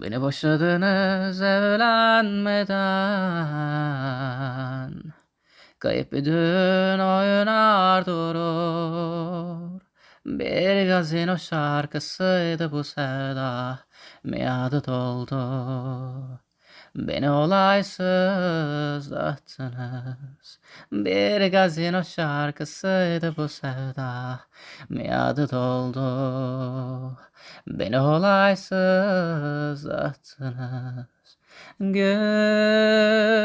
Beni boşadınız evlenmeden. Kayıp bir dün oynar durur. Bir gazino şarkısıydı bu sevda. Miadı doldu Beni olaysız dağıttınız Bir gazino şarkısıydı bu sevda. Miadı doldu. Beni olaysız attınız Güya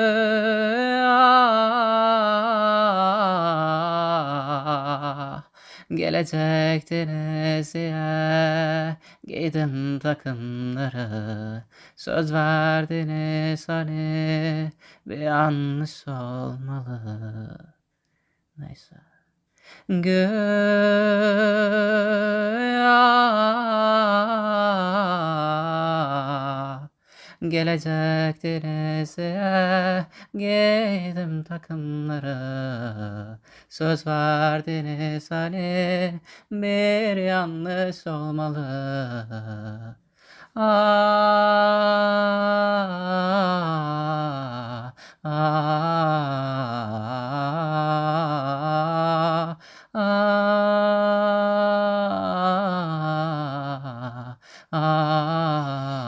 Gelecektiniz ya Giydim takımları. Söz verdiniz hani Bir yanlış olmalı. Neyse. Güya Gelecek direzeye giydim takımları Söz verdiniz hani bir yanlış olmalı Ah, ah, ah, ah, ah, ah.